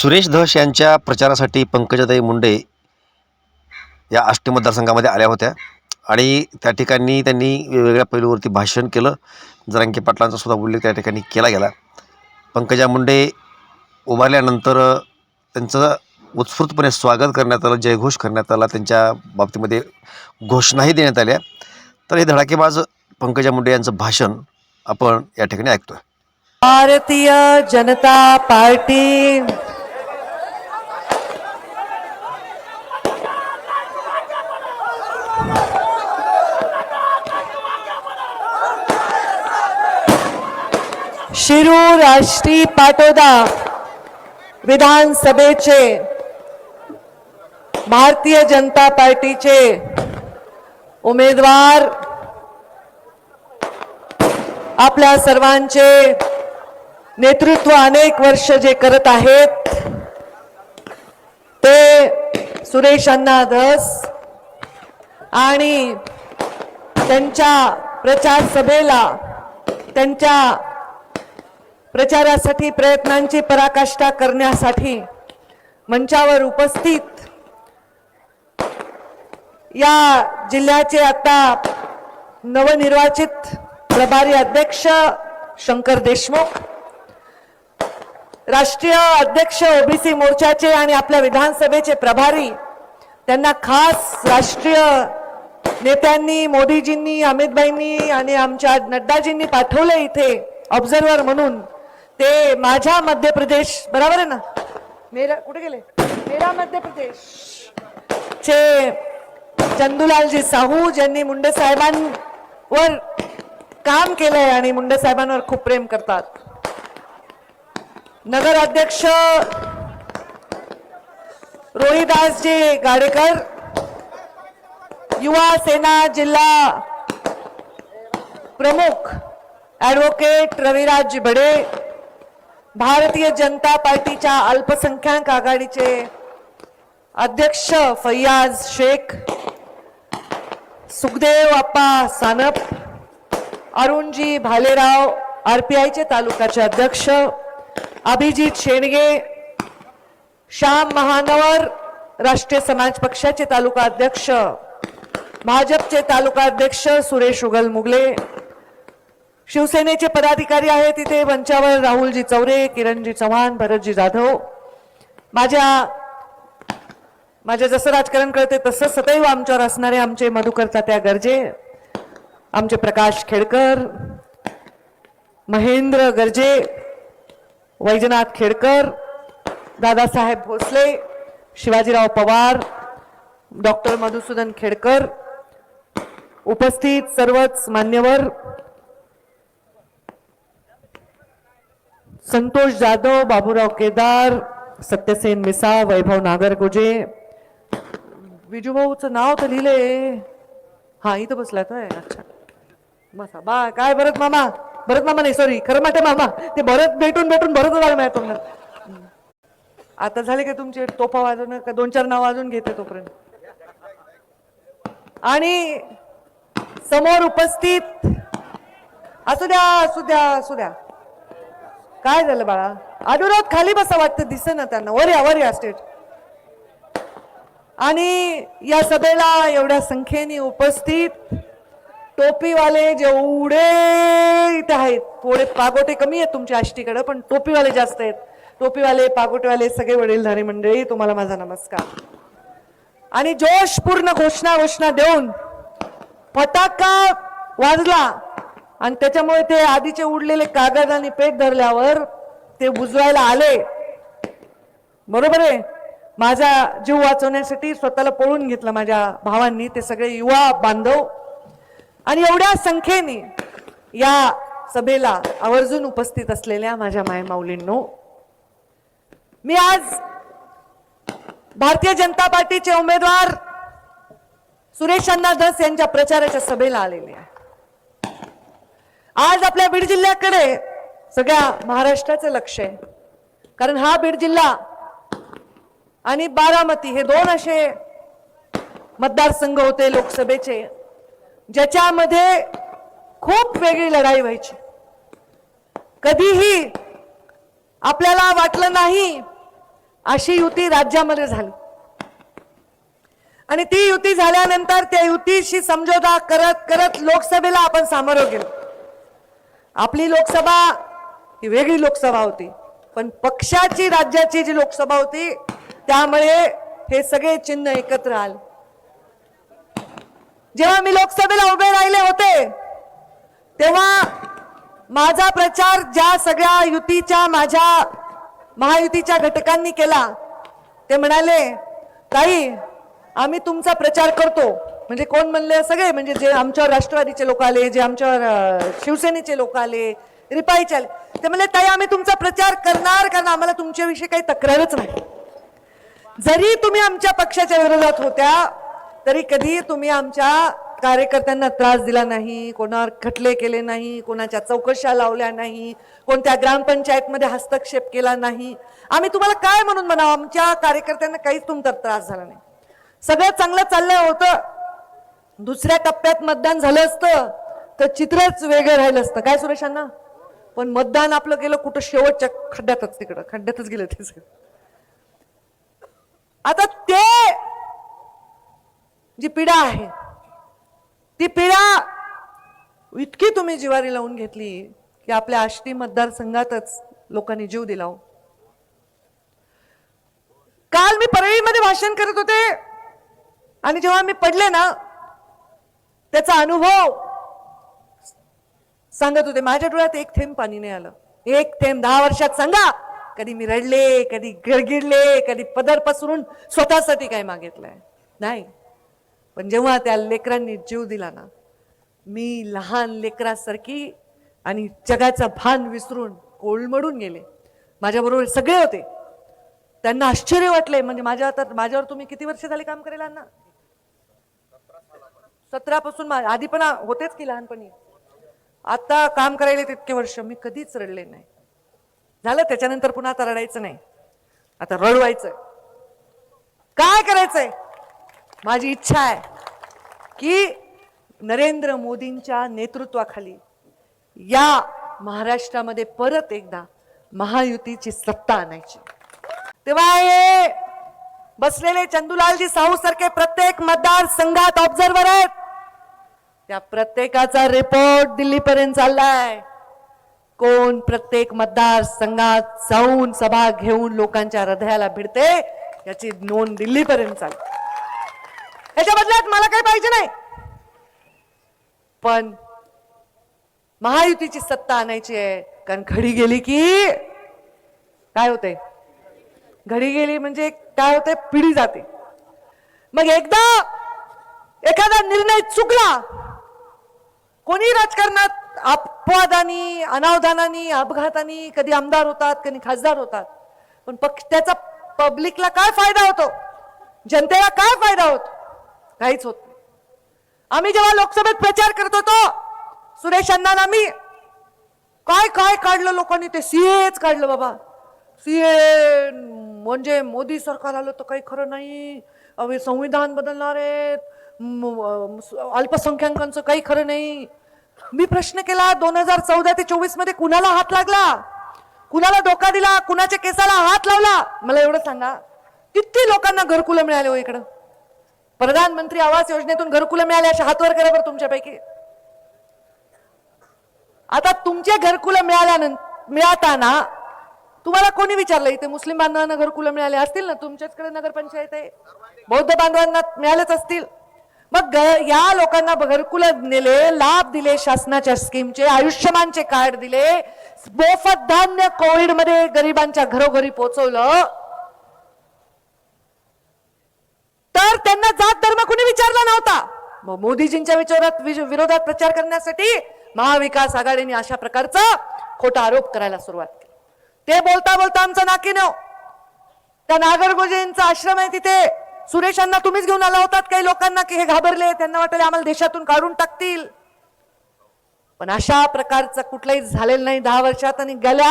सुरेश धस यांच्या प्रचारासाठी पंकजाताई मुंडे या आष्टी मतदारसंघामध्ये आल्या होत्या. आणि त्या ठिकाणी त्यांनी वेगवेगळ्या पैलूवरती भाषण केलं. जरांके पाटलांचा सुद्धा उल्लेख त्या ठिकाणी केला गेला. पंकजा मुंडे उभारल्यानंतर त्यांचं उत्स्फूर्तपणे स्वागत करण्यात आलं जयघोष करण्यात आला त्यांच्या बाबतीमध्ये घोषणाही देण्यात आल्या. तर हे धडाकेबाज पंकजा मुंडे यांचं भाषण आपण या ठिकाणी ऐकतोय. भारतीय जनता पार्टी. शिरूर राष्ट्रीय पाटोदा विधानसभेचे भारतीय जनता पार्टीचे उमेदवार आपल्या सर्वांचे नेतृत्व अनेक वर्ष जे करत आहेत ते सुरेश अण्णा धस आणि त्यांच्या प्रचार सभेला त्यांच्या प्रचारासाठी प्रयत्नांची पराकाष्ठा करण्यासाठी मंचावर उपस्थित या जिल्ह्याचे आता नवनिर्वाचित प्रभारी अध्यक्ष शंकर देशमुख राष्ट्रीय अध्यक्ष ओबीसी मोर्चाचे आणि आपल्या विधानसभेचे प्रभारी त्यांना खास राष्ट्रीय नेत्यांनी मोदीजींनी अमितबाईंनी आणि आमच्या नड्डाजींनी पाठवलं इथे ऑब्झर्वर म्हणून. ते माझ्या मध्य प्रदेश. बरोबर आहे ना? मेरा कुठे गेले? मेरा मध्य प्रदेश. चे चंदूलालजी साहू ज्यांनी मुंडे साहेबांवर काम केलंय आणि मुंडे साहेबांवर खूप प्रेम करतात. नगर अध्यक्ष रोहिदासजी गाडेकर युवा सेना जिल्हा प्रमुख ऍडव्होकेट रविराजजी बडे भारतीय जनता पार्टीच्या अल्पसंख्याक आघाडीचे अध्यक्ष फैयाज शेख सुखदेव अप्पा सानप अरुणजी भालेराव आर पी आयचे तालुकाचे अध्यक्ष अभिजित शेणगे श्याम महानवर राष्ट्रीय समाज पक्षाचे तालुका अध्यक्ष भाजपचे तालुका अध्यक्ष सुरेश उगल मुगले शिवसेनेचे पदाधिकारी आहेत तिथे मंचावर राहुलजी चौरे किरणजी चव्हाण भरतजी जाधव. माझ्या माझ्या जसं राजकारण कळते तसं सदैव आमच्यावर असणारे आमचे मधुकर तात्या गर्जे आमचे प्रकाश खेडकर महेंद्र गर्जे वैजनाथ खेडकर दादासाहेब भोसले शिवाजीराव पवार डॉक्टर मधुसूदन खेडकर उपस्थित सर्वच मान्यवर संतोष जाधव बाबूराव केदार सत्यसेन मिसा वैभव नागरगुजे. विजूभाऊचं नाव तर लिहिले हा इथं बसलाय तर अच्छा. बसा बा काय भरत मामा? भरत मामा नाही सॉरी खरं माटे मामा. ते भरत भेटून भेटून भरत झालं माझ्या तोंडात. आता झाले का तुमचे तोफा वाजवणं? का दोन चार नाव वाजून घेते तोपर्यंत? आणि समोर उपस्थित असू द्या असू द्या असू द्या. काय झालं बाळा? अनुरोध खाली बसा वाटतं दिसे ना त्यांना. वर या वर या स्टेज आणि या सभेला एवढ्या संख्येने उपस्थित टोपीवाले जेवढे इथे आहेत. थोडे पागोटे कमी आहेत तुमच्या आष्टीकडे पण टोपीवाले जास्त आहेत. टोपीवाले पागोटेवाले सगळे वडीलधारी मंडळी तुम्हाला माझा नमस्कार. आणि जोशपूर्ण घोषणा घोषणा देऊन फटाका वाजला. आणि त्याच्यामुळे ते आधीचे उडलेले कागद आणि पेट धरल्यावर ते बुजवायला आले. बरोबर आहे? माझा जीव वाचवण्यासाठी स्वतःला पळून घेतलं माझ्या भावांनी ते सगळे युवा बांधव. आणि एवढ्या संख्येने या सभेला आवर्जून उपस्थित असलेल्या माझ्या मायमाऊलींनो मी आज भारतीय जनता पार्टीचे उमेदवार सुरेश अण्णा धस यांच्या प्रचाराच्या सभेला आलेले आहे. आज आपल्या बीड जिल्ह्याकडे सगळ्या महाराष्ट्राचं लक्ष आहे. कारण हा बीड जिल्हा आणि बारामती हे दोन असे मतदारसंघ होते लोकसभेचे ज्याच्यामध्ये खूप वेगळी लढाई व्हायची. कधीही आपल्याला वाटलं नाही अशी युती राज्यामध्ये झाली. आणि ती युती झाल्यानंतर त्या युतीशी समझोता करत करत लोकसभेला आपण सामोरं गेलो. आपली लोकसभा ही वेगळी लोकसभा होती पण पक्षाची राज्याची जी लोकसभा होती त्यामुळे हे सगळे चिन्ह एकत्र आले. जेव्हा मी लोकसभेला उभे राहिले होते तेव्हा माझा प्रचार ज्या सगळ्या युतीच्या माझ्या महायुतीच्या घटकांनी केला ते म्हणाले ताई आम्ही तुमचा प्रचार करतो. म्हणजे कोण म्हणले? सगळे म्हणजे जे आमच्यावर राष्ट्रवादीचे लोक आले जे आमच्यावर शिवसेनेचे लोक आले रिपाईचे आले ते म्हणले ताई आम्ही तुमचा प्रचार करणार कारण आम्हाला तुमच्याविषयी काही तक्रारच नाही. जरी तुम्ही आमच्या पक्षाच्या विरोधात होत्या तरी कधी तुम्ही आमच्या कार्यकर्त्यांना त्रास दिला नाही कोणावर खटले केले नाही कोणाच्या चौकशा लावल्या नाही कोणत्या ग्रामपंचायतमध्ये हस्तक्षेप केला नाही. आम्ही तुम्हाला काय म्हणून म्हणावं? आमच्या कार्यकर्त्यांना काहीच तुमचा त्रास झाला नाही. सगळं चांगलं चाललं होतं. दुसऱ्या टप्प्यात मतदान झालं असतं तर चित्रच वेगळं राहिलं असतं. काय सुरेशांना? पण मतदान आपलं गेलं कुठं शेवटच्या खड्ड्यातच तिकडं खड्ड्यातच गेलं ते आता ते जी पिढा आहे ती पिढा इतकी तुम्ही जिवारी लावून घेतली की आपल्या आष्टी मतदारसंघातच लोकांनी जीव दिला हो. काल मी परळीमध्ये भाषण करत होते आणि जेव्हा मी पडले ना त्याचा अनुभव. सांगत होते माझ्या डोळ्यात एक थेंब पाणी नाही आलं. एक थेंब दहा वर्षात सांगा. कधी मी रडले कधी गडगिडले कधी पदर पसरून स्वतःसाठी काय मागितलंय? नाही. पण जेव्हा त्या लेकरांनी जीव दिला ना मी लहान लेकरासारखी आणि जगाचा भान विसरून कोलमडून गेले. माझ्याबरोबर सगळे होते. त्यांना आश्चर्य वाटले म्हणजे माझ्या आता माझ्यावर तुम्ही किती वर्ष झाले काम करेल ना सतरापासून आधी पण होतेच की लहानपणी. आता काम करायला तितके वर्ष. मी कधीच रडले नाही. झालं त्याच्यानंतर पुन्हा आता रडायचं नाही. आता रडवायचं काय करायचंय? माझी इच्छा आहे की नरेंद्र मोदींच्या नेतृत्वाखाली या महाराष्ट्रामध्ये परत एकदा महायुतीची सत्ता आणायची. तेव्हा हे बसलेले चंदुलालजी साहू सारखे प्रत्येक मतदार संघात ऑब्झर्वर आहेत. त्या प्रत्येकाचा रिपोर्ट दिल्लीपर्यंत चाललाय. कोण प्रत्येक मतदार संघात जाऊन सभा घेऊन लोकांच्या हृदयाला भिडते याची नोंद दिल्लीपर्यंत चालली. याच्या बदल्यात मला काही पाहिजे नाही. पण महायुतीची सत्ता आणायची आहे कारण घडी गेली की काय होते घडी गेली म्हणजे काय होते पिढी जाते. मग एकदा एखादा निर्णय चुकला कोणी राजकारणात अपवादानी अनावधानानी अपघातानी कधी आमदार होतात कधी खासदार होतात? पण पक्ष त्याचा पब्लिकला काय फायदा होतो? जनतेला काय फायदा होतो? काहीच होत नाही. आम्ही जेव्हा लोकसभेत प्रचार करत होतो सुरेश अण्णांना आम्ही काय काय काढलं लोकांनी? ते सीएच काढलं बाबा. सीए म्हणजे मोदी सरकार आलं तर काही खरं नाही. अवे संविधान बदलणार आहेत. अल्पसंख्याकांचं काही खरं नाही. मी प्रश्न केला दोन हजार चौदा ते चोवीसमध्ये कुणाला हात लागला? कुणाला धोका दिला? कुणाच्या केसाला हात लावला? मला एवढं सांगा. किती लोकांना घरकुलं मिळाले हो इकडं? प्रधानमंत्री आवास योजनेतून घरकुलं मिळाले अशा हातवर करा बरं तुमच्यापैकी. आता तुमचे घरकुलं मिळाल्यानंतर मिळताना तुम्हाला कोणी विचारलं इथे मुस्लिम बांधवांना घरकुलं मिळाले असतील ना? तुमच्याचकडे नगरपंचायत आहे. बौद्ध बांधवांना मिळालेच असतील. मग ग- या लोकांना घरकुलं नेले लाभ दिले शासनाच्या स्कीमचे आयुष्यमानचे कार्ड दिले. मोफत धान्य कोविडमध्ये गरिबांच्या घरोघरी पोहोचवलं. तर त्यांना जात धर्म कुणी विचारला नव्हता? मग मोदीजींच्या विचारात विज- विरोधात प्रचार करण्यासाठी महाविकास आघाडीने अशा प्रकारचा खोटा आरोप करायला सुरुवात केली. ते बोलता बोलता आमचं नाकीनं त्या नागरगोजेंचा आश्रम आहे तिथे. सुरेशांना तुम्हीच घेऊन आला होतात काही लोकांना की हे घाबरले त्यांना वाटले आम्हाला देशातून काढून टाकतील. पण अशा प्रकारचं कुठलंही झालेलं नाही. दहा वर्षात आणि गेल्या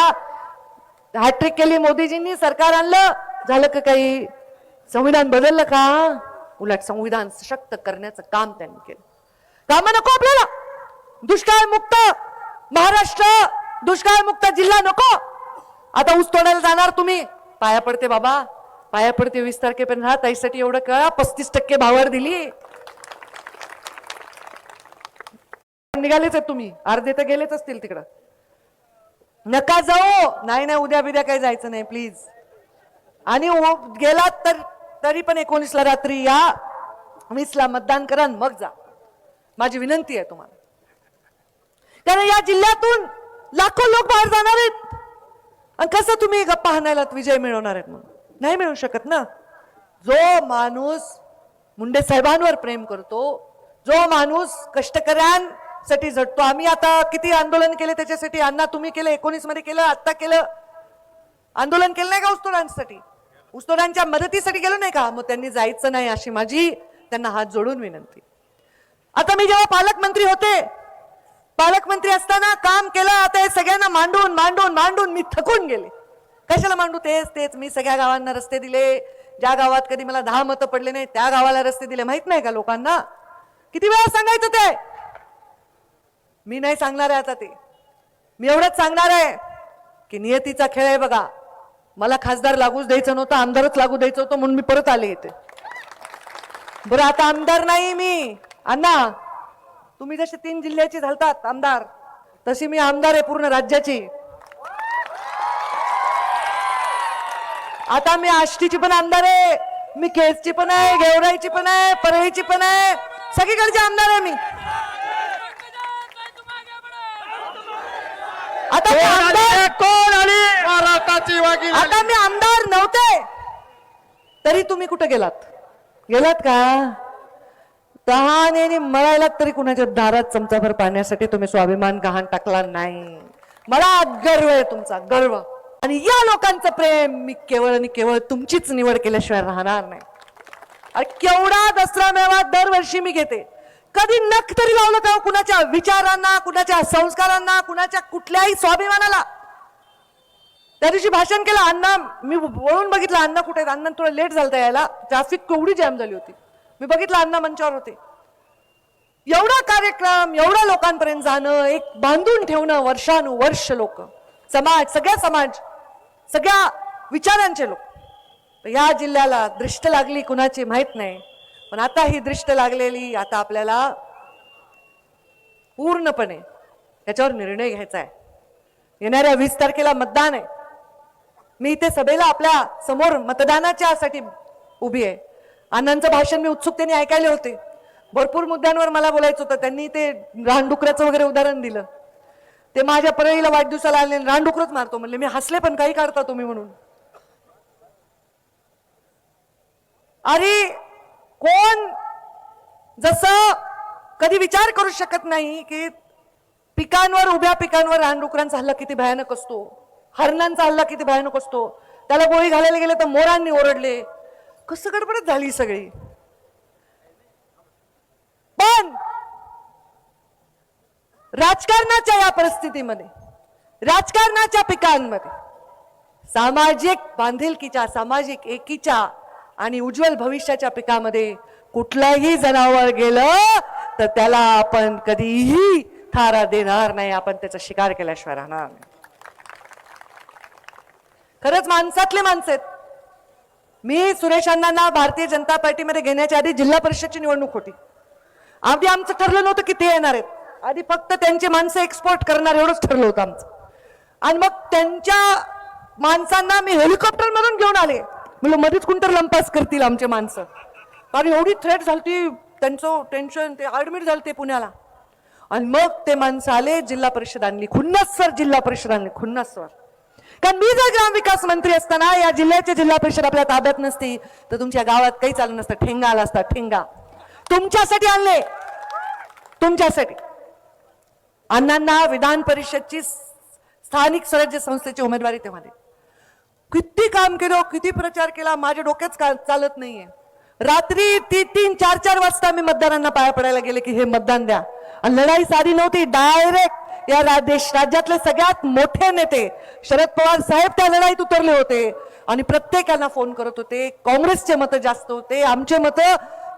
हॅट्रिक केली मोदीजींनी सरकार आणलं. झालं का काही? संविधान बदललं का? उलट संविधान सशक्त करण्याचं काम त्यांनी केलं. काम नको आपल्याला. दुष्काळ मुक्त. महाराष्ट्र दुष्काळ मुक्त जिल्हा नको. आता ऊस तोडायला जाणार तुम्ही. पाया पडते बाबा. पाया पडते वीस तारखेपर्यंत हा ताईसाठी एवढं कळा पस्तीस टक्के भावावर दिली. निघालेच आहेत तुम्ही. अर्धे तर गेलेच असतील तिकडं. नका जाऊ. नाही नाही उद्या बिद्या काही जायचं नाही प्लीज आणि हो, गेलात तर तरी पण एकोणीसला रात्री या. वीसला मतदान करा आणि मग जा. माझी विनंती आहे तुम्हाला. कारण या जिल्ह्यातून लाखो लोक बाहेर जाणार आहेत. आणि कसं तुम्ही गप्पा हाणायलात विजय मिळवणार आहेत म्हणून? नाही मिळू शकत ना. जो माणूस मुंडे साहेबांवर प्रेम करतो जो माणूस कष्टकऱ्यांसाठी झटतो आम्ही आता किती आंदोलन केले त्याच्यासाठी अण्णा तुम्ही केलं एकोणीसमध्ये केलं आत्ता केलं. आंदोलन केलं नाही का उस्तोडांसाठी? उस्तोडांच्या मदतीसाठी गेलो नाही का? मग त्यांनी जायचं नाही अशी माझी त्यांना हात जोडून विनंती. आता मी जेव्हा पालकमंत्री होते पालकमंत्री असताना काम केलं आता हे सगळ्यांना मांडून मांडून मांडून मी थकून गेले. कशाला मांडू? तेच तेच. मी सगळ्या गावांना रस्ते दिले. ज्या गावात कधी मला दहा मतं पडले नाही त्या गावाला रस्ते दिले. माहीत नाही का लोकांना? किती वेळा सांगायचं ते? मी नाही सांगणार आहे आता ते. मी एवढंच सांगणार आहे की नियतीचा खेळ आहे बघा. मला खासदार लागूच द्यायचं नव्हतं आमदारच लागू द्यायचं होतं म्हणून मी परत आले इथे. बरं आता आमदार नाही मी. अण्णा तुम्ही जसे तीन जिल्ह्याची झालतात आमदार तशी मी आमदार आहे पूर्ण राज्याची. आता मी आष्टीची पण आमदार आहे. मी केसची पण आहे गेवराईची पण आहे परळीची पण आहे. सगळीकडचे आमदार आहे मी. आता मी आमदार कोण आली? महाराष्ट्राची वकील आता मी आमदार नव्हते. तरी तुम्ही कुठे गेलात? गेलात का? तहानेने मरायलात तरी कुणाच्या दारात चमचाभर पाण्यासाठी तुम्ही स्वाभिमान गहाण टाकला नाही. मला गर्व आहे तुमचा गर्व. आणि या लोकांचं प्रेम मी केवळ आणि केवळ तुमचीच निवड केल्याशिवाय राहणार नाही. अरे केवढा दसरा मेळावा दरवर्षी मी घेते. कधी नख तरी लावलं का कुणाच्या विचारांना कुणाच्या संस्कारांना कुणाच्या कुठल्याही स्वाभिमानाला. त्या दिवशी भाषण केलं अण्णा मी वळून बघितलं अण्णा कुठे अण्णा थोडं लेट झालं यायला. ट्रॅफिक केवढी जॅम झाली होती. मी बघितलं अण्णा मंचावर होते. एवढा कार्यक्रम एवढ्या लोकांपर्यंत जाणं एक बांधून ठेवणं वर्षानुवर्ष लोक. समाज सगळ्या समाज सगळ्या विचारांचे लोक. या जिल्ह्याला दृष्ट लागली कुणाची माहीत नाही. पण आता ही दृष्ट लागलेली आता आपल्याला पूर्णपणे याच्यावर निर्णय घ्यायचा आहे. येणाऱ्या वीस तारखेला मतदान आहे. मी इथे सभेला आपल्यासमोर मतदानाच्या साठी उभी आहे. अण्णांचं भाषण मी उत्सुकतेने ऐकायले होते. भरपूर मुद्द्यांवर मला बोलायचं होतं. त्यांनी ते रानडुकऱ्याचं वगैरे उदाहरण दिलं. ते माझ्या परळीला वाढदिवसाला आले आणि रानडुकरच मारतो. म्हणले मी हसले पण काही काढता तुम्ही म्हणून. अरे कोण जसं कधी विचार करू शकत नाही की पिकांवर उभ्या पिकांवर रानडुकरांचा हल्ला किती भयानक असतो. हरणांचा हल्ला किती भयानक असतो. त्याला गोळी घालायला गेले तर मोरांनी ओरडले. कसं गडबडच झाली सगळी. पण राजकारणाच्या या परिस्थितीमध्ये राजकारणाच्या पिकांमध्ये सामाजिक बांधिलकीच्या सामाजिक एकीच्या आणि उज्ज्वल भविष्याच्या पिकामध्ये कुठलंही जनावर गेलं तर त्याला आपण कधीही थारा देणार नाही. आपण त्याचा शिकार केल्याशिवाय राहणार नाही. खरंच माणसातले माणसं आहेत. मी सुरेश अण्णांना भारतीय जनता पार्टीमध्ये घेण्याच्या आधी जिल्हा परिषदची निवडणूक होती. आधी आमचं ठरलं नव्हतं की ते येणार आहेत. आधी फक्त त्यांची माणसं एक्सपोर्ट करणार एवढंच ठरलं होतं आमचं. आणि मग त्यांच्या माणसांना मी हेलिकॉप्टरमधून घेऊन आले. म्हणलं मध्येच कोणतर लंपास करतील आमचे माणसं. कारण एवढी थ्रेट झाली त्यांचं टेन्शन ते ॲडमिट झालं ते पुण्याला. आणि मग ते माणसं आले जिल्हा परिषद आणली. खुन्नस सर जिल्हा परिषद आणली. खुन्नस सर कारण मी जर ग्रामविकास मंत्री असताना या जिल्ह्याची जिल्हा परिषद आपल्या ताब्यात नसती तर तुमच्या गावात काही चालू नसतं. ठेंगा आला असता ठेंगा. तुमच्यासाठी आणले. तुमच्यासाठी. अण्णांना विधान परिषदची स्थानिक स्वराज्य संस्थेची उमेदवारी तेव्हा किती काम केलं किती प्रचार केला माझ्या डोक्याच का चालत नाहीये. रात्री ती तीन चार चार वाजता मी मतदारांना पाया पडायला गेले की हे मतदान द्या. आणि लढाई साधी नव्हती डायरेक्ट या रा- देश राज्यातले सगळ्यात मोठे नेते शरद पवार साहेब त्या लढाईत उतरले होते. आणि प्रत्येकाला फोन करत होते काँग्रेसचे मतं जास्त होते आमचे मतं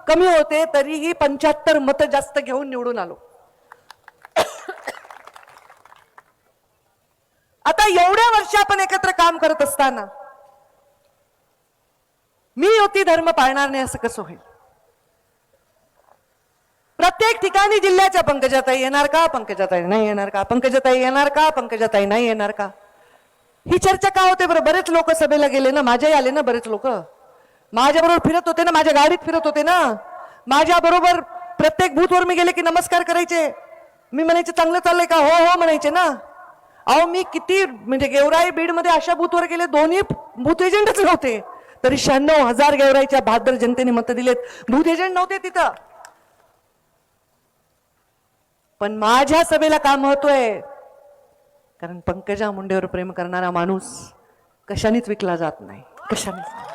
कमी होते तरीही पंच्याहत्तर मतं जास्त घेऊन निवडून आलो. आता एवढ्या वर्ष आपण एकत्र काम करत असताना मी होती धर्म पाळणार नाही असं कसं होईल? प्रत्येक ठिकाणी जिल्ह्याच्या पंकजाताई येणार का? पंकजाताई नाही येणार का? पंकजाताई येणार का? पंकजाताई नाही येणार का? ही चर्चा का होते बरं? बरेच लोक सभेला गेले ना माझ्याही आले ना बरेच लोक. माझ्याबरोबर फिरत होते ना माझ्या गाडीत फिरत होते ना. माझ्याबरोबर प्रत्येक बूथवर मी गेले की नमस्कार करायचे. मी म्हणायचे चांगलं चाललंय का? हो हो म्हणायचे ना. अहो मी किती म्हणजे गेवराई बीडमध्ये अशा बूथवर गेले दोन्ही बूथ एजंटच नव्हते. तरी शहाण्णव हजार गेवराईच्या बहादर जनतेने मत दिलेत. बूथ एजंट नव्हते तिथं. पण माझ्या सभेला का महत्त्व आहे कारण पंकजा मुंडेवर प्रेम करणारा माणूस कशानेच विकला जात नाही. कशानेच नाही.